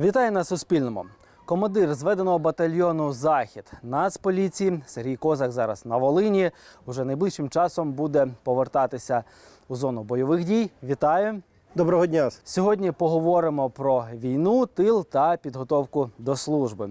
Вітаю на Суспільному. Командир зведеного батальйону Захід Нацполіції Сергій Козак зараз на Волині. Уже найближчим часом буде повертатися у зону бойових дій. Вітаю! Доброго дня. Сьогодні поговоримо про війну, тил та підготовку до служби.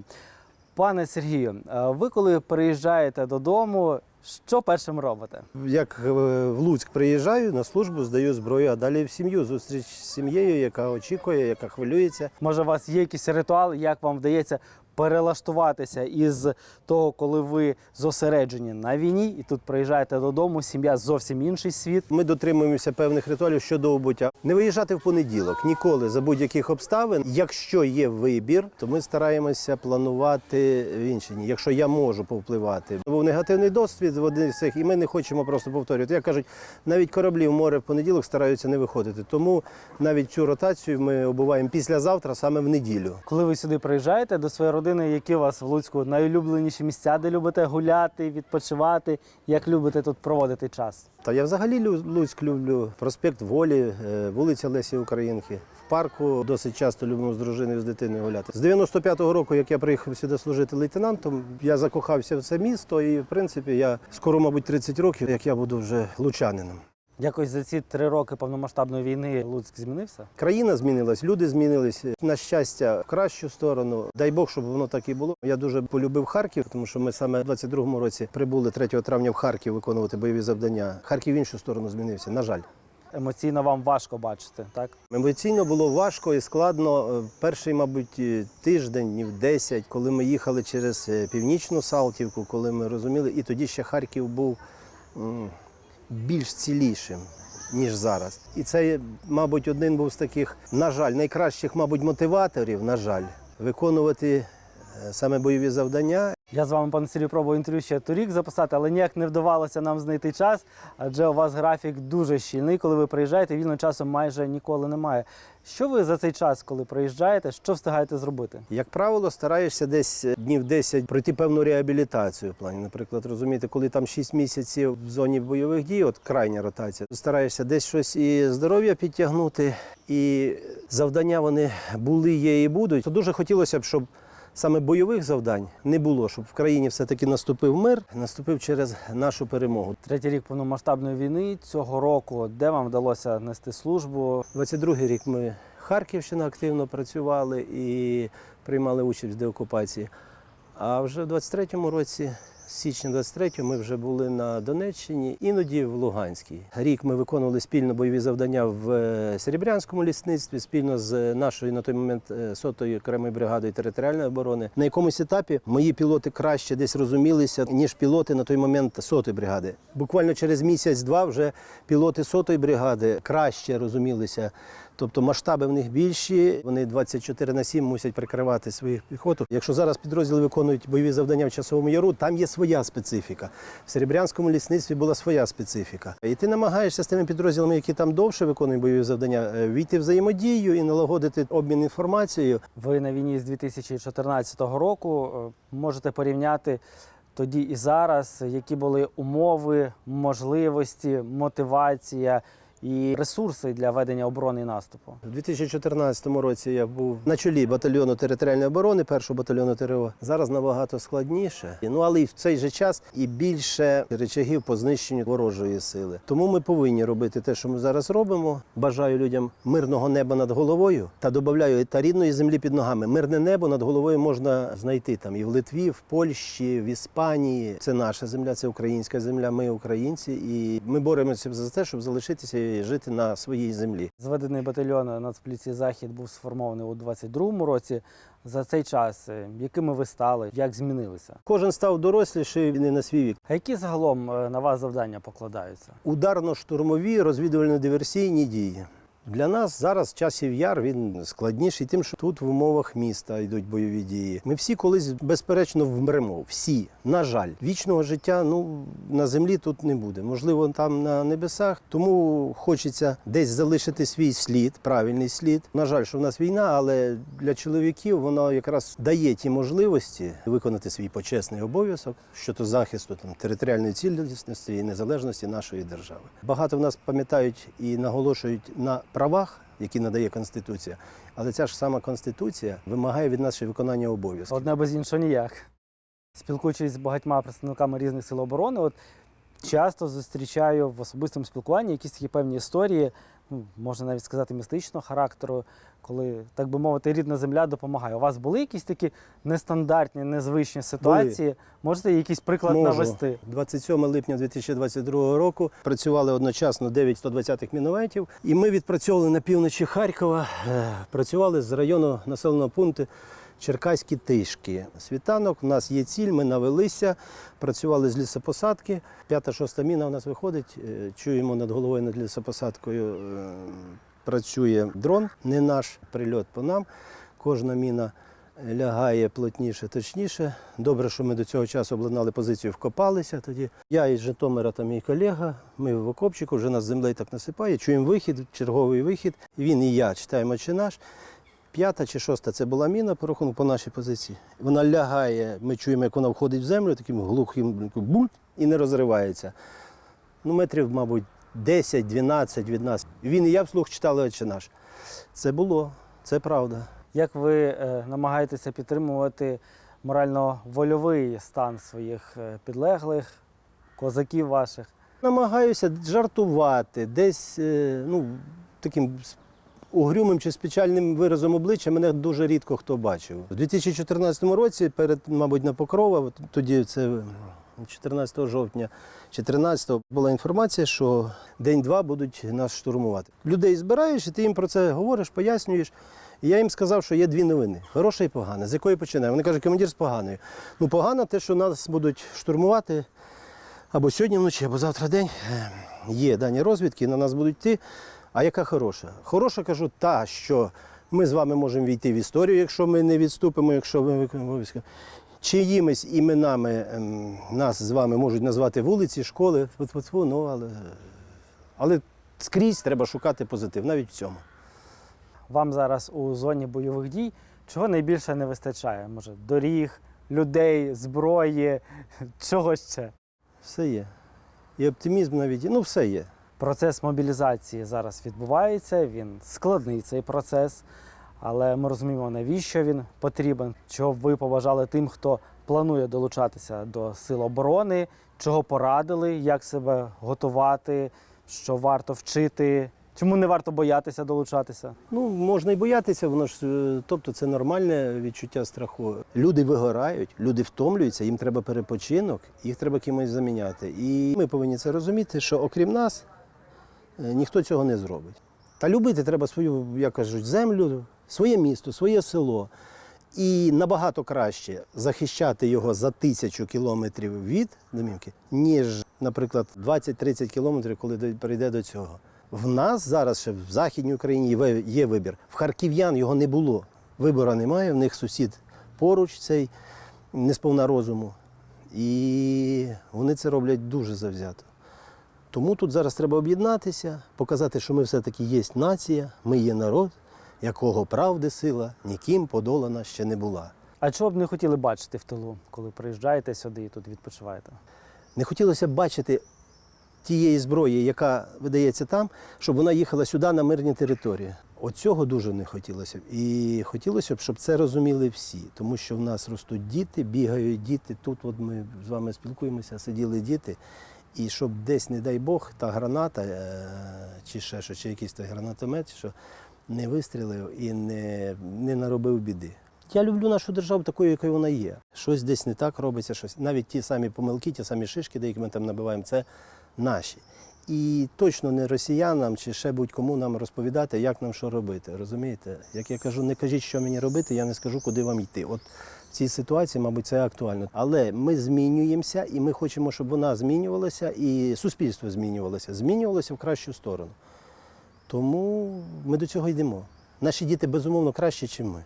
Пане Сергію, е, ви коли приїжджаєте додому, що першим робите? Як е, в Луцьк приїжджаю на службу, здаю зброю, а далі в сім'ю. Зустріч з сім'єю, яка очікує, яка хвилюється. Може, у вас є якийсь ритуал, як вам вдається перелаштуватися із того, коли ви зосереджені на війні, і тут приїжджаєте додому, сім'я зовсім інший світ. Ми дотримуємося певних ритуалів щодо обуття. Не виїжджати в понеділок ніколи за будь-яких обставин. Якщо є вибір, то ми стараємося планувати в інші дні. Якщо я можу повпливати, був негативний досвід в один з цих, і ми не хочемо просто повторювати. Як кажуть, навіть кораблі в море в понеділок стараються не виходити. Тому навіть цю ротацію ми обуваємо післязавтра, саме в неділю. Коли ви сюди приїжджаєте до своєї родини, які у вас в Луцьку найулюбленіші місця, де любите гуляти, відпочивати, як любите тут проводити час? Та я взагалі Луцьк люблю. Проспект Волі, е, вулиця Лесі Українки. В парку досить часто любимо з дружиною з дитиною гуляти. З 95-го року, як я приїхав сюди служити лейтенантом, я закохався в це місто, і в принципі я скоро, мабуть, 30 років, як я буду вже лучанином. Якось за ці три роки повномасштабної війни Луцьк змінився? Країна змінилась, люди змінились. На щастя, в кращу сторону. Дай Бог, щоб воно так і було. Я дуже полюбив Харків, тому що ми саме в 22-му році прибули 3 травня в Харків виконувати бойові завдання. Харків в іншу сторону змінився. На жаль. Емоційно вам важко бачити, так? Емоційно було важко і складно. Е, Перший, мабуть, е, тиждень, днів 10, коли ми їхали через е, північну Салтівку, коли ми розуміли, і тоді ще Харків був більш цілішим. Ніж зараз, і це, мабуть, один був з таких, на жаль, найкращих, мабуть, мотиваторів, на жаль, виконувати е, саме бойові завдання. Я з вами, пане Сергію, пробував інтерв'ю ще торік записати, але ніяк не вдавалося нам знайти час, адже у вас графік дуже щільний. Коли ви приїжджаєте, вільного часу майже ніколи немає. Що ви за цей час, коли приїжджаєте, що встигаєте зробити? Як правило, стараєшся десь е, днів 10 пройти певну реабілітацію. В плані, наприклад, розумієте, коли там 6 місяців в зоні бойових дій, от крайня ротація, стараєшся десь щось і здоров'я підтягнути, і завдання вони були, є і будуть. То дуже хотілося б, щоб саме бойових завдань не було, щоб в країні все-таки наступив мир, наступив через нашу перемогу. Третій рік повномасштабної війни цього року, де вам вдалося нести службу? 22-й рік ми Харківщина активно працювали і приймали участь в деокупації. А вже в 23-му році, січня 23-го, ми вже були на Донеччині, іноді в Луганській. Рік ми виконували спільно бойові завдання в е, Серебрянському лісництві спільно з нашою на той момент е, сотою окремою бригадою територіальної оборони. На якомусь етапі мої пілоти краще десь розумілися, ніж пілоти на той момент сотої бригади. Буквально через місяць-два вже пілоти сотої бригади краще розумілися. Тобто масштаби в них більші, вони 24 на 7 мусять прикривати свою піхоту. Якщо зараз підрозділи виконують бойові завдання в часовому яру, там є своя специфіка. В Серебрянському лісництві була своя специфіка. І ти намагаєшся з тими підрозділами, які там довше виконують бойові завдання, е, війти в взаємодію і налагодити обмін інформацією. Ви на війні з 2014 року е, можете порівняти тоді і зараз, які були умови, можливості, мотивація і ресурси для ведення оборони і наступу. У 2014 році я був на чолі батальйону територіальної оборони, першого батальйону ТРО. Зараз набагато складніше. Ну але і в цей же час і більше речагів по знищенню ворожої сили. Тому ми повинні робити те, що ми зараз робимо. Бажаю людям мирного неба над головою та додаю та рідної землі під ногами. Мирне небо над головою можна знайти там і в Литві, в Польщі, в Іспанії. Це наша земля, це українська земля. Ми українці, і ми боремося за те, щоб залишитися і жити на своїй землі. Зведений батальйон Нацполіції Захід був сформований у 22-му році. За цей час е, якими ви стали, як змінилися? Кожен став доросліший не на свій вік. А які загалом е, на вас завдання покладаються? Ударно-штурмові розвідувально-диверсійні дії. Для нас зараз часів яр він складніший, тим, що тут в умовах міста йдуть бойові дії. Ми всі колись безперечно вмремо. Всі, на жаль, вічного життя ну на землі тут не буде. Можливо, там на небесах. Тому хочеться десь залишити свій слід, правильний слід. На жаль, що в нас війна, але для чоловіків воно якраз дає ті можливості виконати свій почесний обов'язок щодо захисту там територіальної цілісності і незалежності нашої держави. Багато в нас пам'ятають і наголошують на правах які надає Конституція. Але ця ж сама Конституція вимагає від нас ще виконання обов'язків. Одне без іншого ніяк. Спілкуючись з багатьма представниками різних сил оборони, от часто зустрічаю в особистому спілкуванні якісь такі певні історії, ну, можна навіть сказати, містичного характеру, коли, так би мовити, рідна земля допомагає. У вас були якісь такі нестандартні, незвичні ситуації? Можете якийсь приклад Можу. навести? 27 липня 2022 року працювали одночасно 9 120-х мінометів, і ми відпрацьовували на півночі Харкова. е, Працювали з району населеного пункту Черкаські Тишки. Світанок, у нас є ціль, ми навелися, працювали з лісопосадки. П'ята-шоста міна у нас виходить. е, Чуємо над головою над лісопосадкою. е, Працює дрон, не наш прильот по нам. Кожна міна лягає плотніше, точніше. Добре, що ми до цього часу обладнали позицію, вкопалися тоді. Я із Житомира та мій колега, ми в окопчику, вже нас землею так насипає, чуємо вихід, черговий вихід. Він і я читаємо чи наш. П'ята чи шоста це була міна по рахунку по нашій позиції. Вона лягає, ми чуємо, як вона входить в землю, таким глухим бульт і не розривається. Ну, метрів, мабуть, 10-12 від нас. Він і я вслух читали «Отче наш. Це було, це правда. Як ви е, намагаєтеся підтримувати морально-вольовий стан своїх е, підлеглих, козаків ваших? Намагаюся жартувати, десь е, ну, таким угрюмим чи спечальним виразом обличчя мене дуже рідко хто бачив. У 2014 році, перед, мабуть, на Покрова, тоді це е, 14 жовтня чи 13 була інформація, що день-два будуть нас штурмувати. Людей збираєш, і ти їм про це говориш, пояснюєш. І я їм сказав, що є дві новини: хороша і погана. З якої починаємо? Вони кажуть, командир з поганою. Ну, погано те, що нас будуть штурмувати або сьогодні вночі, або завтра день. Е, Є дані розвідки, на нас будуть йти. А яка хороша? Хороша, кажу, та, що ми з вами можемо війти в історію, якщо ми не відступимо, якщо ми виконуємо. Чиїмись іменами ем, нас з вами можуть назвати вулиці, школи, ну, але, але скрізь треба шукати позитив, навіть в цьому. Вам зараз у зоні бойових дій чого найбільше не вистачає? Може, доріг, людей, зброї, чого ще? Все є. І оптимізм навіть, є. ну все є. Процес мобілізації зараз відбувається, він складний цей процес, але ми розуміємо, навіщо він потрібен, чого ви побажали тим, хто планує долучатися до сил оборони, чого порадили, як себе готувати, що варто вчити, чому не варто боятися долучатися. Ну, можна і боятися, воно ж, е, тобто це нормальне відчуття страху. Люди вигорають, люди втомлюються, їм треба перепочинок, їх треба кимось заміняти. І ми повинні це розуміти, що окрім нас ніхто цього не зробить. Та любити треба свою, як кажуть, землю, своє місто, своє село. І набагато краще захищати його за тисячу кілометрів від домівки, ніж, наприклад, 20-30 кілометрів, коли прийде до цього. В нас зараз ще в Західній Україні є- вибір. В харків'ян його не було. Вибору немає, в них сусід поруч цей не сповна розуму. І вони це роблять дуже завзято. Тому тут зараз треба об'єднатися, показати, що ми все-таки є нація, ми є народ, якого правди сила ніким подолана ще не була. А чого б не хотіли бачити в тилу, коли приїжджаєте сюди і тут відпочиваєте? Не хотілося б бачити тієї зброї, яка видається там, щоб вона їхала сюди на мирні території. Оцього дуже не хотілося б. І хотілося б, щоб це розуміли всі, тому що в нас ростуть діти, бігають діти. Тут от ми з вами спілкуємося, сиділи діти. І щоб десь, не дай Бог, та граната, е, чи ще що, чи якийсь той гранатомет, що не вистрілив і не, не наробив біди. Я люблю нашу державу такою, якою вона є. Щось десь не так робиться, щось. Навіть ті самі помилки, ті самі шишки, деякі ми там набиваємо, це наші. І точно не росіянам чи ще будь-кому нам розповідати, як нам що робити. Розумієте? Як я кажу, не кажіть, що мені робити, я не скажу, куди вам йти. От цій ситуації, мабуть, це актуально. Але ми змінюємося, і ми хочемо, щоб вона змінювалася, і суспільство змінювалося, змінювалося в кращу сторону. Тому ми до цього йдемо. Наші діти безумовно краще, ніж ми.